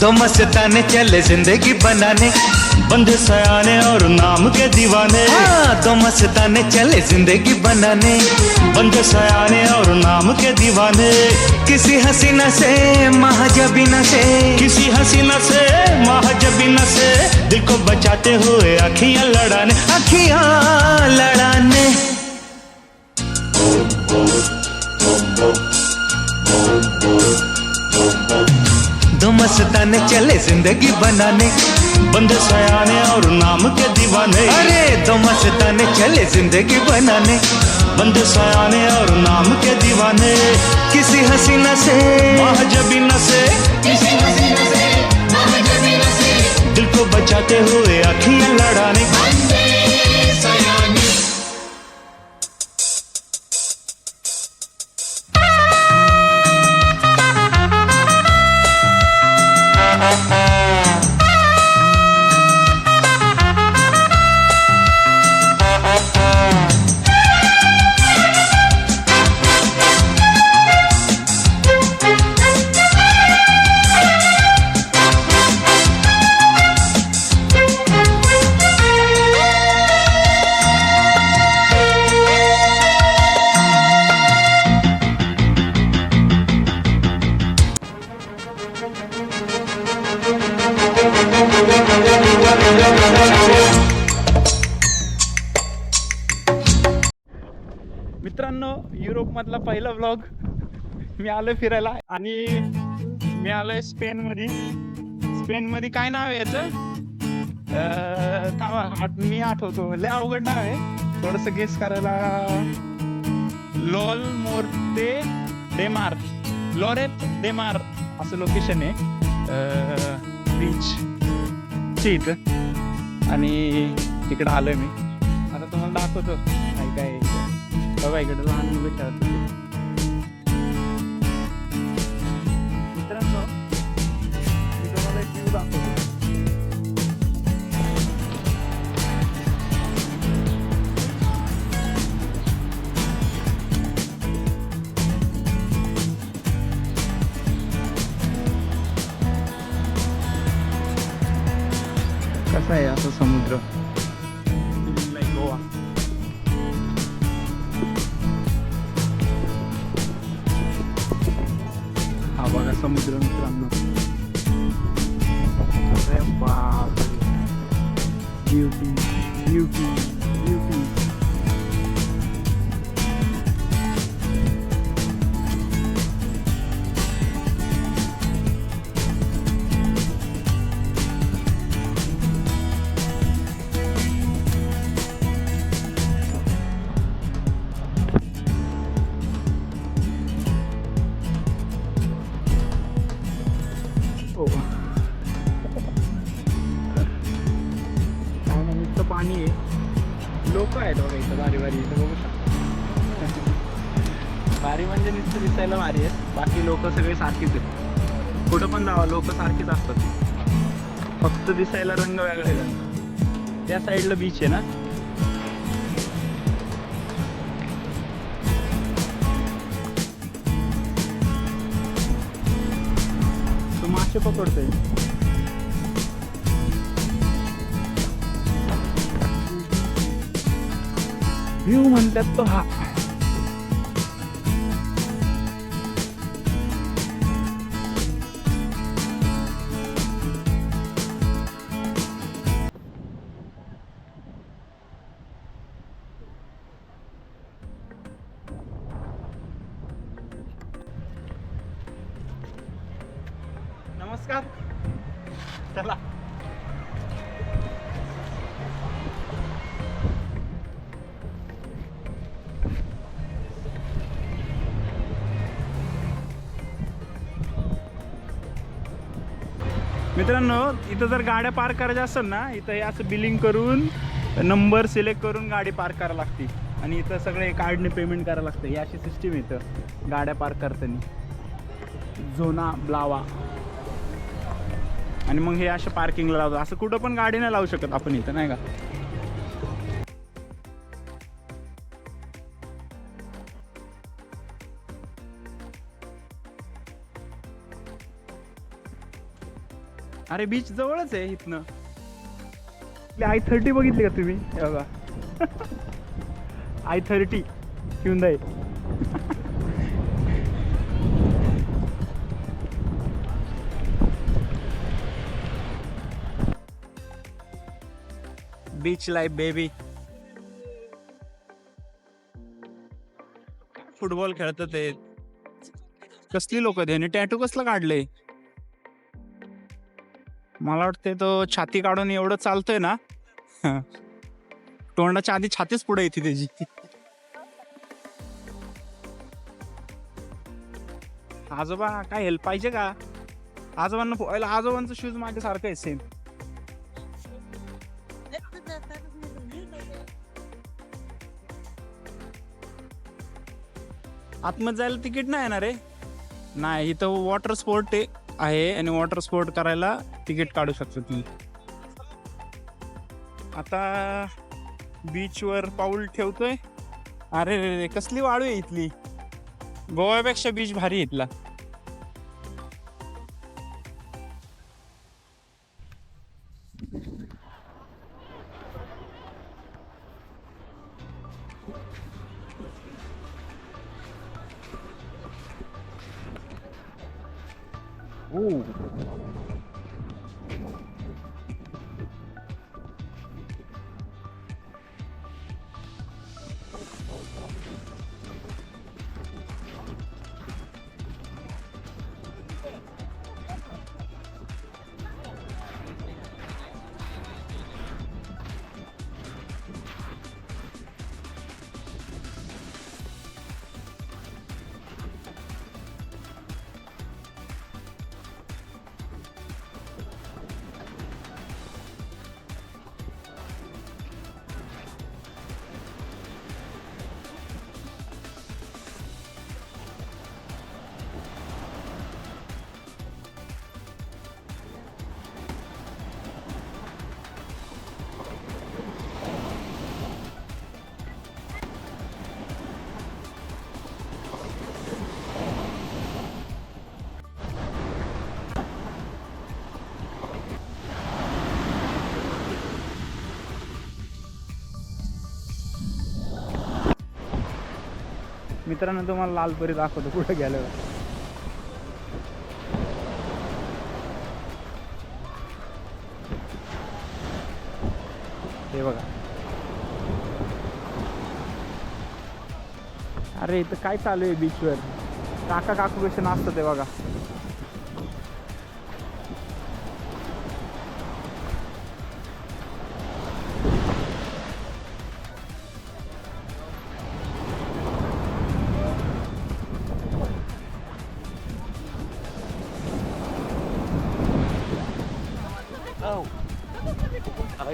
दो मस्ताने चले ज़िंदगी बनाने। बंधे सयाने और नाम के दीवाने। हाँ दो मस्ताने चले ज़िंदगी बनाने। बंदे सयाने और नाम के दीवाने। किसी हसीना से महाजबीना से। किसी हसीना से महाजबीना से। दिल को बचाते हुए अखियाँ लड़ाने। अखियाँ लड़ाने। दो मस्ताने चले ज़िंदगी बनाने। बंधे सयाने और नाम के दीवाने। अरे दो मस्ताने चले ज़िंदगी बनाने। बंदे सयाने और नाम के दीवाने। किसी हसीना से। महाजबीना से। दिल को बचाते हुए अखियाँ लड़ाने। मित्रांनो युरोपमधला पहिला ब्लॉग मी आलो फिरायला. आणि मी आलोय स्पेनमध्ये. स्पेनमध्ये काय नाव आहे याचं? थांबा, आठ- मी आठवतो. लय अवघड नाव आहे. थोडस गेस करायला. लॉल मोर्ते डेमार लॉरेट डेमार असं लोकेशन आहे. बीच चे इथं. आणि तिकडं आलोय मी. आता तुम्हाला दाखवतो. काय काय बघा इकडे लहान मुलं खेळत होते. मित्रांनो मी तुम्हाला एक व्ह्यू दाखवतो कसा आहे असं समुद्र पाणी आहे लोक आहेत बघा इथं भारी भारी. इथं बघू शकता. भारी म्हणजे नुसतं दिसायला भारी आहे. बाकी लोक सगळे सारखीच आहेत. कुठं पण जावा लोक सारखीच असतात. फक्त दिसायला रंग वेगळे त्या साईडला बीच आहे ना? तो मासे पकडतोय. व्ह्यू म्हणतात तो हा नमस्कार चला मित्रांनो इथं जर गाड्या पार्क करायच्या असेल ना इथं हे असं बिलिंग करून नंबर सिलेक्ट करून गाडी पार्क करायला लागते. आणि इथं सगळे कार्डने पेमेंट करायला लागतं. ही अशी सिस्टीम इथं गाड्या पार्क करताना. झोना ब्लावा. आणि मग हे अशा पार्किंगला लावतो असं कुठं पण गाडी नाही लावू शकत आपण इथं नाही का? अरे बीच जवळच आहे इथनं. आय थर्टी बघितली का तुम्ही? हे बघा. I thirty. Hyundai beach life baby football खेळतात ते. कसली लोक त्याने टॅटू कसलं काढले मला वाटते तो छाती काढून एवढं चालतोय ना. तोंडाच्या आधी छातीच पुढे येते त्याची. आजोबा काय हेल्प पाहिजे का? आजोबांना पोहायला आजोबांचं शूज माझ्या सारखं आहे सेम आतमध्ये जायला तिकीट नाही येणार रे नाही इथं वॉटर स्पोर्ट आहे. आहे आणि वॉटर स्पोर्ट करायला तिकीट काढू शकतो तुम्ही आता बीचवर पाऊल ठेवतोय. अरे रे रे कसली वाळू आहे इथली? गोव्यापेक्षा बीच भारी आहे इथला. मित्रांनो तुम्हाला लालपरी दाखवतो कुठं गेलं हे बघा. अरे इथं काय चालू आहे बीचवर काका काकू कसे नाचतात ते बघा.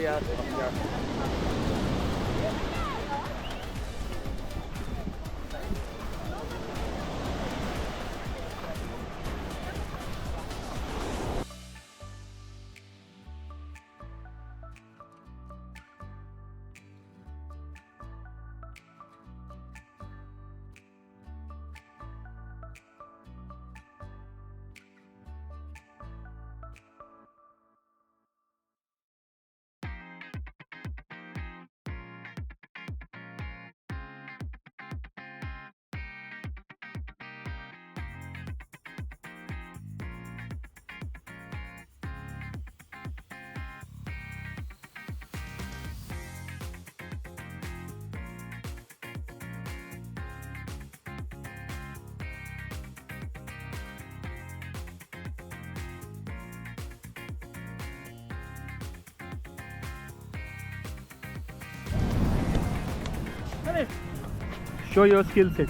yeah, yeah. Show your skill set.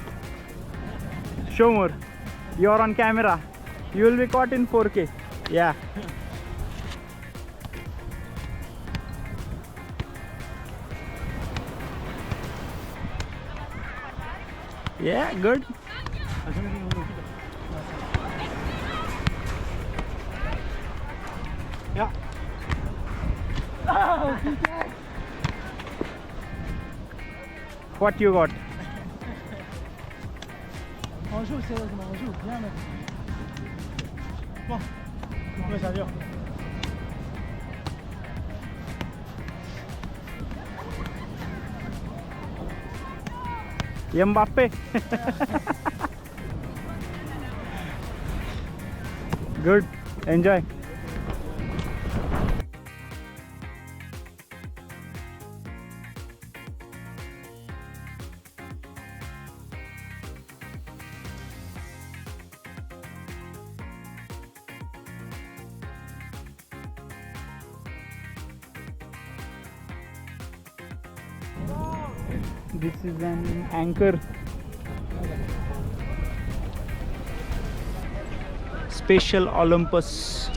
Show more. You're on camera. You will be caught in 4k yeah. Yeah good. Yeah oh, What you got? Bonjour, c'est bonjour. Bien, mec. Bon, on va dire. Mbappe. Good. Enjoy. Enjoy This is an anchor. Special Olympus.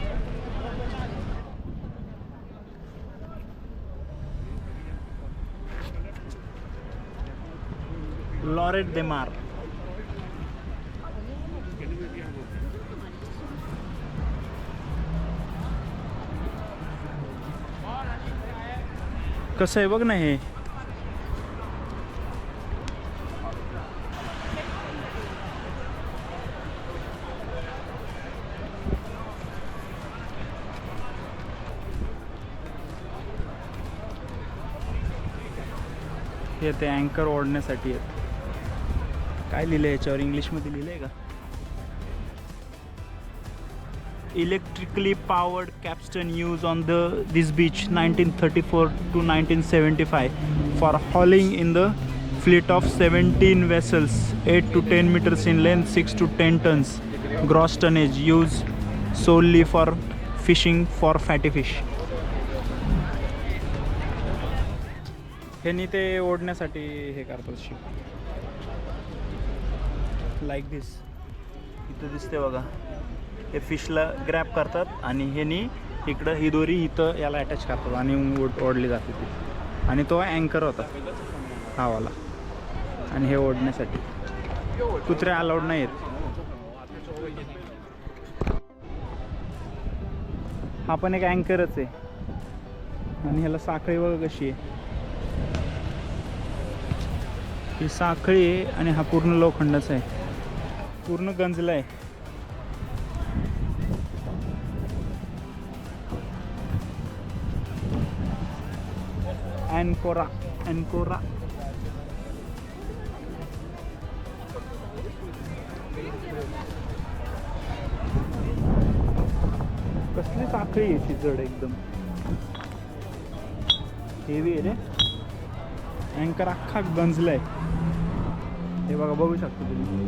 Lorette de Mar. कसं आहे बघ ना हे हे ते अँकर ओढण्यासाठी आहेत. काय लिहिलं याच्यावर? इंग्लिशमध्ये लिहिलं आहे का? Electrically powered capstan use on the this beach nineteen thirty four to nineteen seventy five for hauling in the fleet of 17 vessels 8 to 10 meters in length 6 to 10 tons. Gross tonnage used solely for fishing for fatty fish ह्यांनी ते ओढण्यासाठी हे करतात ship like दिस इथं दिसते बघा. हे फिशला ग्रॅप करतात आणि ह्यानी इकडं ही दोरी इथं याला अटॅच करतात आणि ओढ ओढली जाते ती. आणि तो अँकर होता. हा वाला आणि हे ओढण्यासाठी. कुत्रे अलाउड नाही आहेत हा पण एक अँकरच आहे. आणि ह्याला साखळी बघा कशी आहे? ही साखळी आहे आणि हा पूर्ण लोखंडाचा आहे. पूर्ण गंजला आहे. अँकोरा अँकोरा. कसली साखळी आहे ती जड एकदम. हेवी आहे रे. अँकर अख्खा गंजलाय हे बघा बघू शकता तुम्ही.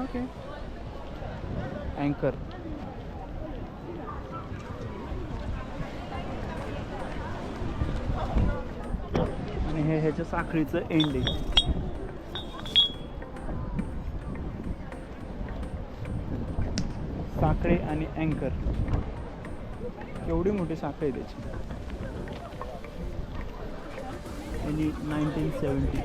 ओके अँकर आणि हे ह्याच्या साखळीचं एंड आहे साखळे आणि अँकर. एवढी मोठी साखळी आहे त्याची. आणि नाईन्टीन सेवन्टी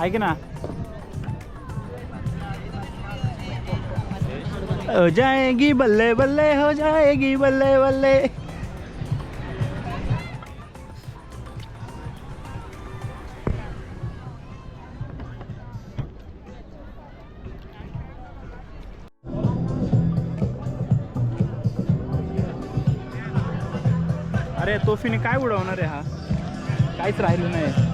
ऐक ना? हो जाएगी बल्ले बल्ले हो जाएगी बल्ले बल्ले। अरे तोफीने काय उडवणार आहे हा? काहीच राहिलं नाही.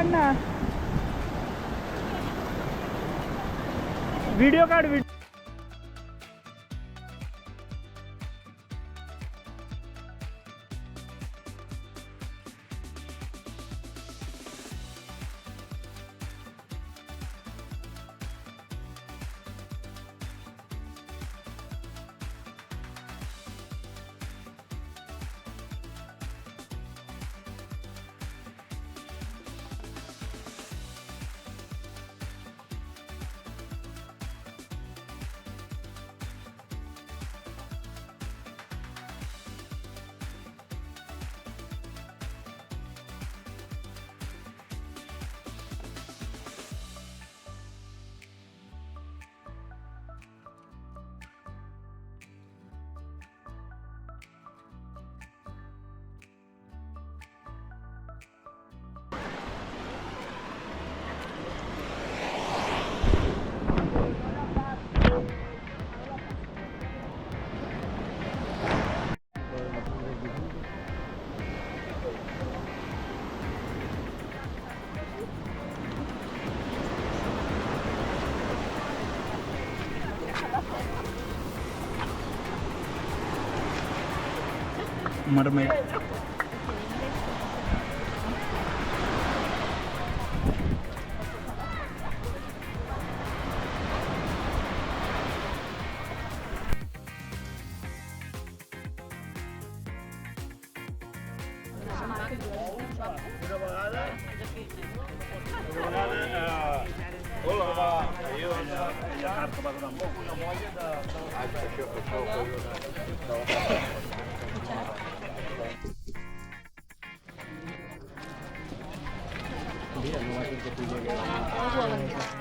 काढ ना. व्हिडिओ काढ व्हिडिओ மறுமை. 工作了หนู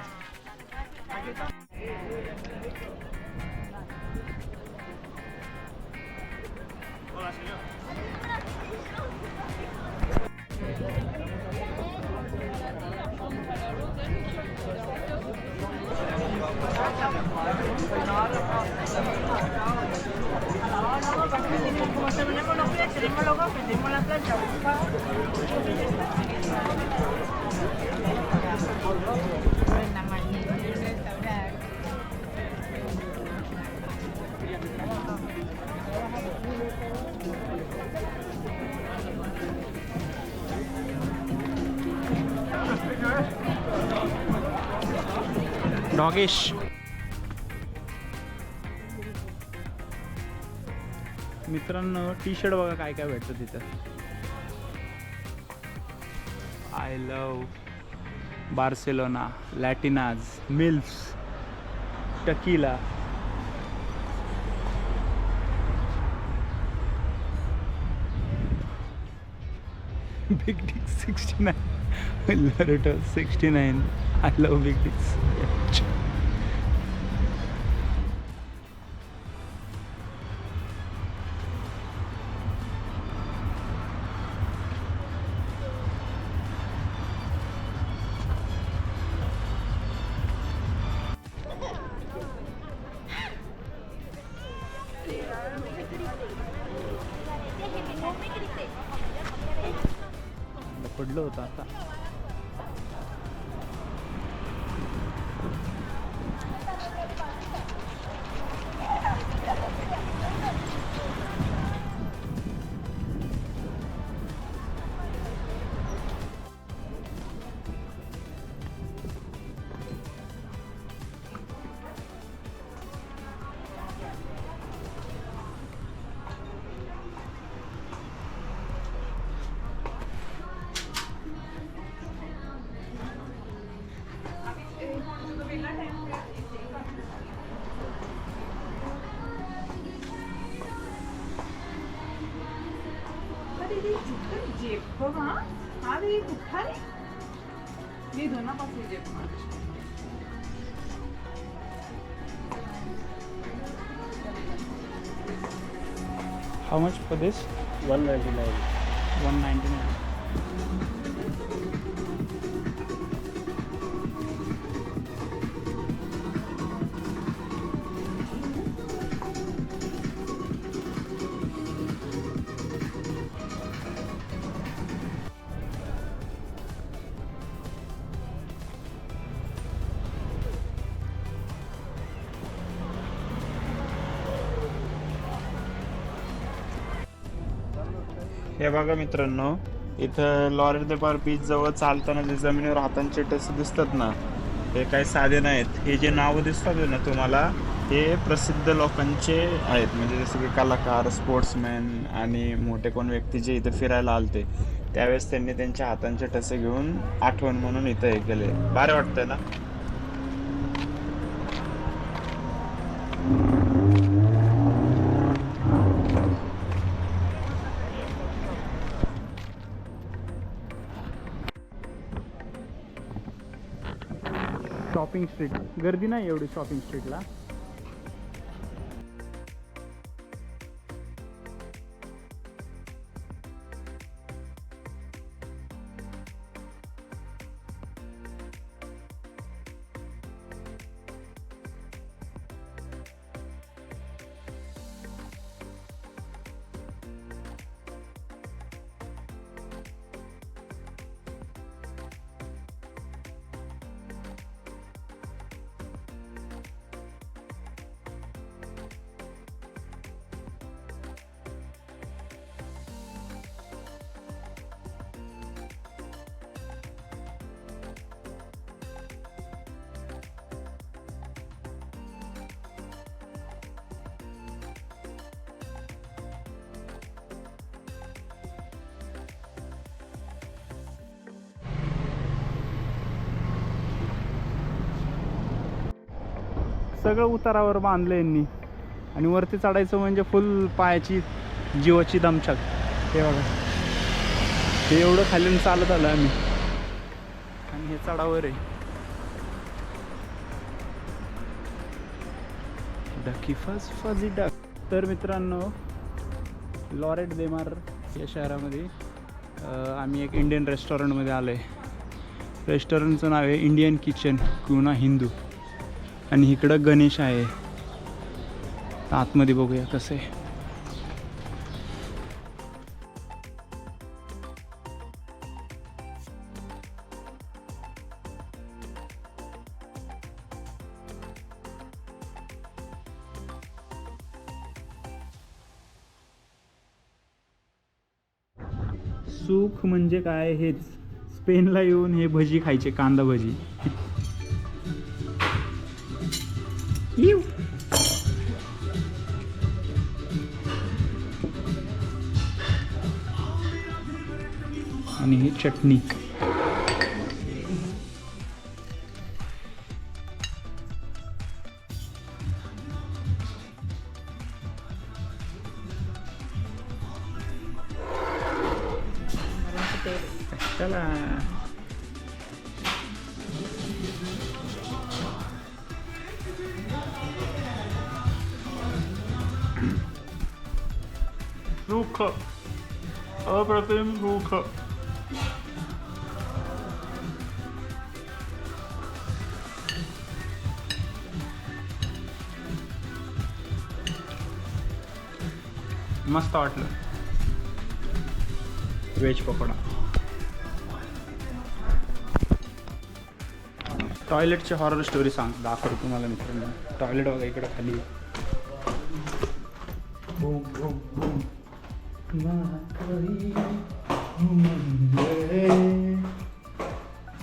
डॉगेश मित्रांनो टी शर्ट बघा काय काय भेटतं तिथं. I love Barcelona Latinas mills tequila. Big dick sixty nine Loretto 69. I love Vicky's. पडलं होतं आता how అది కుట్టాలి నీది ఉన్న పసుపు చెప్పమా How much for this? 199. 199. बघा मित्रांनो इथं लॉरेल दे बार बीच जवळ चालताना जे जमिनीवर हातांचे टस दिसतात ना हे काही साधे नाहीत. हे जे नावं दिसतात ना तुम्हाला हे प्रसिद्ध लोकांचे आहेत. म्हणजे जसं की कलाकार स्पोर्ट्समॅन आणि मोठे कोण व्यक्ती जे इथं फिरायला आलते त्यावेळेस त्यांनी त्यांच्या हातांचे टसे घेऊन आठवण म्हणून इथं हे केले. भारी वाटतंय ना? शॉपिंग स्ट्रीट गर्दी नाही एवढी शॉपिंग स्ट्रीटला सगळं उतारावर बांधलं यांनी. आणि वरती चढायचं म्हणजे फुल पायाची जीवाची दमछाक. हे बघा. हे एवढं खाली चालत आलं आम्ही. आणि हे चढावर आहे. Ducky fuzz fuzzy duck. तर मित्रांनो लॉरेट देमार या शहरामध्ये आम्ही एक इंडियन रेस्टॉरंटमध्ये आलो आहे रेस्टॉरंटचं नाव आहे इंडियन किचन कुना हिंदू. आणि इकडं गणेश आहे. आतमध्ये बघूया कसं आहे. सुख म्हणजे काय हेच. स्पेनला येऊन हे भजी खायचे कांदा भजी. Iu. आणि ही चटणी मस्त वाटलं. व्हेज पकोडा. टॉयलेटची हॉरर स्टोरी सांग दाखवतो तुम्हाला मित्रांनो. टॉयलेट बघा इकडं खाली.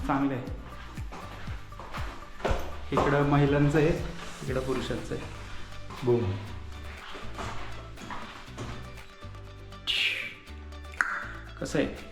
चांगलं आहे इकडं महिलांचं आहे इकडं पुरुषांचं आहे. बोम कसं आहे